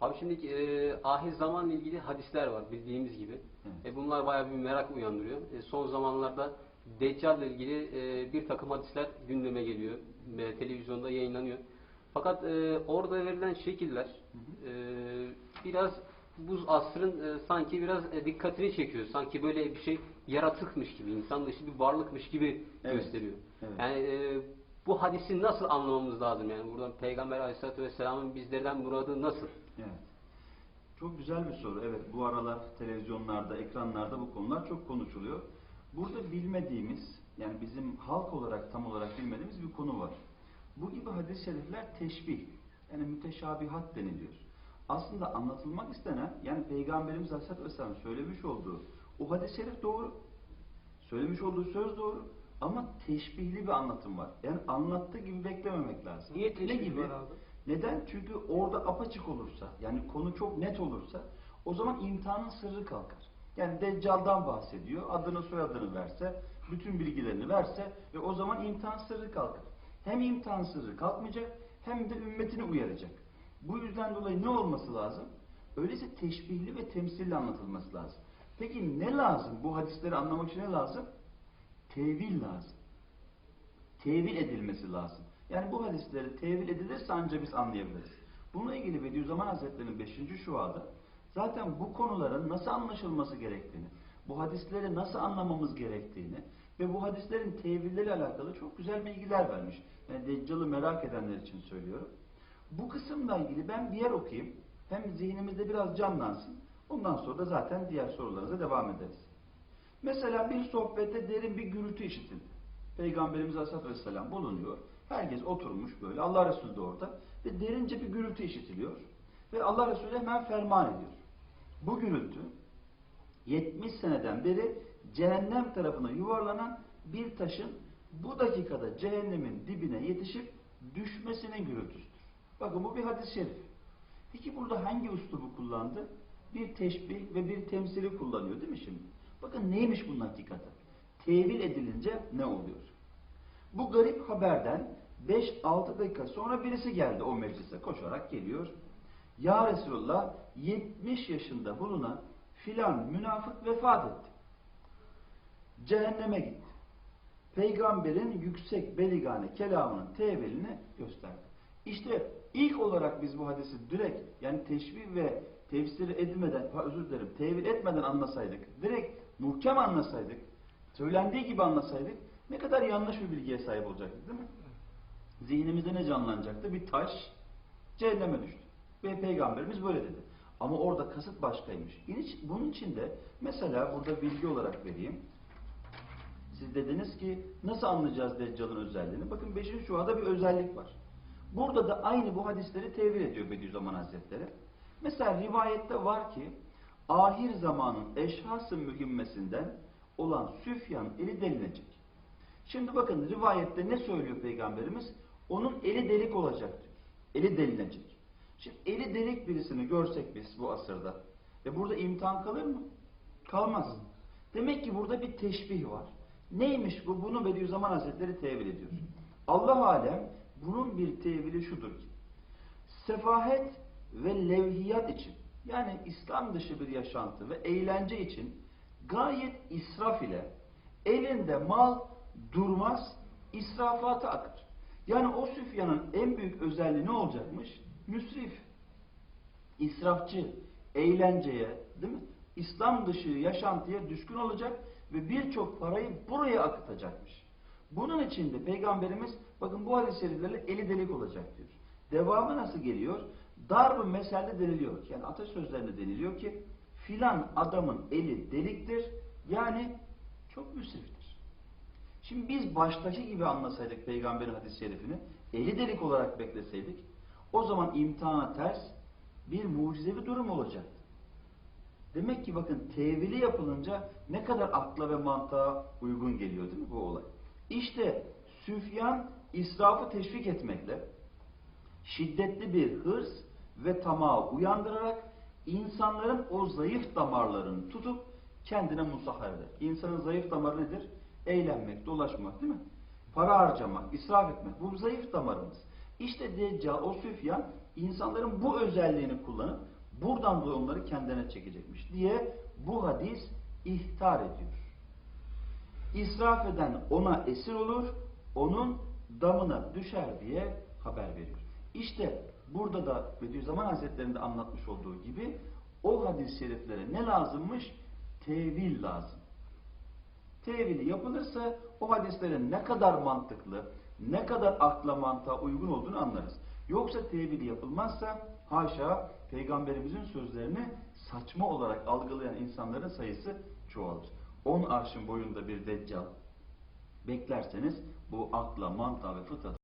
Abi şimdi e, ahir zamanla ilgili hadisler var bildiğimiz gibi. Evet. E, bunlar bayağı bir merak uyandırıyor. E, son zamanlarda Deccal ile ilgili e, bir takım hadisler gündeme geliyor. E, televizyonda yayınlanıyor. Fakat e, orada verilen şekiller e, biraz bu asrın e, sanki biraz e, dikkatini çekiyor. Sanki böyle bir şey yaratıkmış gibi, insan dışı bir varlıkmış gibi Evet. gösteriyor. Evet. Yani e, bu hadisi nasıl anlamamız lazım? Yani buradan Peygamber Aleyhisselatü Vesselam'ın bizlerden muradı nasıl? Evet. Çok güzel bir soru. Evet bu aralar televizyonlarda, ekranlarda bu konular çok konuşuluyor. Burada bilmediğimiz, yani bizim halk olarak tam olarak bilmediğimiz bir konu var. Bu gibi hadis-i şerifler teşbih, yani müteşabihat deniliyor. Aslında anlatılmak istenen, yani Peygamberimiz Aleyhisselatü Vesselam söylemiş olduğu o hadis-i şerif doğru. Söylemiş olduğu söz doğru. Ama teşbihli bir anlatım var. Yani anlattığı gibi beklememek lazım. Niye Ne teşbih gibi? var abi? Neden? Çünkü orada apaçık olursa, yani konu çok net olursa, o zaman imtihanın sırrı kalkar. Yani Deccal'dan bahsediyor, adını soyadını verse, bütün bilgilerini verse ve o zaman imtihan sırrı kalkar. Hem imtihan sırrı kalkmayacak, hem de ümmetini uyaracak. Bu yüzden dolayı ne olması lazım? Öyleyse teşbihli ve temsilli anlatılması lazım. Peki ne lazım? Bu hadisleri anlamak için ne lazım? Tevil lazım tevil edilmesi lazım. Yani bu hadisleri tevil edilirse ancak biz anlayabiliriz. Bununla ilgili Bediüzzaman Hazretleri'nin 5. şuada zaten bu konuların nasıl anlaşılması gerektiğini, bu hadisleri nasıl anlamamız gerektiğini ve bu hadislerin tevilleriyle alakalı çok güzel bilgiler vermiş. Yani Deccal'ı merak edenler için söylüyorum. Bu kısımla ilgili ben bir yer okuyayım. Hem zihnimizde biraz canlansın. Ondan sonra da zaten diğer sorularınıza devam ederiz. Mesela bir sohbette derin bir gürültü işitildi. Peygamberimiz Aleyhisselatü Vesselam bulunuyor. Herkes oturmuş böyle. Allah Resulü de orada. Ve derince bir gürültü işitiliyor. Ve Allah Resulü hemen ferman ediyor. Bu gürültü 70 seneden beri cehennem tarafına yuvarlanan bir taşın bu dakikada cehennemin dibine yetişip düşmesinin gürültüsüdür. Bakın bu bir hadis-i şerif. Peki burada hangi üslubu kullandı? Bir teşbih ve bir temsili kullanıyor değil mi şimdi? Bakın neymiş bunun hakikati? Tevil edilince ne oluyor? Bu garip haberden 5-6 dakika sonra birisi geldi o meclise koşarak geliyor. Ya Resulullah 70 yaşında bulunan filan münafık vefat etti. Cehenneme gitti. Peygamberin yüksek beligane kelamının tevilini gösterdi. İşte ilk olarak biz bu hadisi direkt yani teşbih ve tefsir edilmeden, özür dilerim, tevil etmeden anlasaydık, direkt muhkem anlasaydık, söylendiği gibi anlasaydık ne kadar yanlış bir bilgiye sahip olacaktık değil mi? Zihnimizde ne canlanacaktı? Bir taş cehenneme düştü. Ve Peygamberimiz böyle dedi. Ama orada kasıt başkaymış. Bunun için de mesela burada bilgi olarak vereyim. Siz dediniz ki nasıl anlayacağız Deccal'ın özelliğini? Bakın 5. şuada bir özellik var. Burada da aynı bu hadisleri tevil ediyor Bediüzzaman Hazretleri. Mesela rivayette var ki ahir zamanın eşhas-ı mühimmesinden olan Süfyan eli delinecek. Şimdi bakın rivayette ne söylüyor Peygamberimiz? Onun eli delik olacak diyor. Eli delinecek. Şimdi eli delik birisini görsek biz bu asırda. E burada imtihan kalır mı? Kalmaz. Demek ki burada bir teşbih var. Neymiş bu? Bunu Bediüzzaman Hazretleri tevil ediyor. Allah alem bunun bir tevili şudur ki sefahet ve levhiyat için yani İslam dışı bir yaşantı ve eğlence için gayet israf ile elinde mal durmaz israfata akar. Yani o Süfyan'ın en büyük özelliği ne olacakmış? Müsrif, israfçı, eğlenceye, değil mi? İslam dışı yaşantıya düşkün olacak ve birçok parayı buraya akıtacakmış. Bunun için de Peygamberimiz bakın bu hadis-i şeriflerle eli delik olacak diyor. Devamı nasıl geliyor? Darb-ı meselde deniliyor. Yani atasözlerinde deniliyor ki filan adamın eli deliktir yani çok müsriftir. Şimdi biz baştaki gibi anlasaydık peygamberin hadis-i şerifini, eli delik olarak bekleseydik, o zaman imtihana ters bir mucizevi durum olacaktı. Demek ki bakın tevili yapılınca ne kadar akla ve mantığa uygun geliyor değil mi bu olay? İşte Süfyan israfı teşvik etmekle şiddetli bir hırs ve tamağı uyandırarak insanların o zayıf damarlarını tutup kendine musahhar eder. İnsanın zayıf damarı nedir? Eğlenmek, dolaşmak değil mi? Para harcamak, israf etmek. Bu zayıf damarımız. İşte Deccal, o Süfyan insanların bu özelliğini kullanıp buradan dolayı onları kendine çekecekmiş diye bu hadis ihtar ediyor. İsraf eden ona esir olur, onun damına düşer diye haber veriyor. İşte burada da Bediüzzaman Hazretleri'nde anlatmış olduğu gibi o hadis-i şeriflere ne lazımmış? Tevil lazım. Tevili yapılırsa o hadislerin ne kadar mantıklı, ne kadar akla mantığa uygun olduğunu anlarız. Yoksa tevili yapılmazsa haşa peygamberimizin sözlerini saçma olarak algılayan insanların sayısı çoğalır. 10 arşın boyunda bir deccal beklerseniz bu akla, mantığa ve fıtrata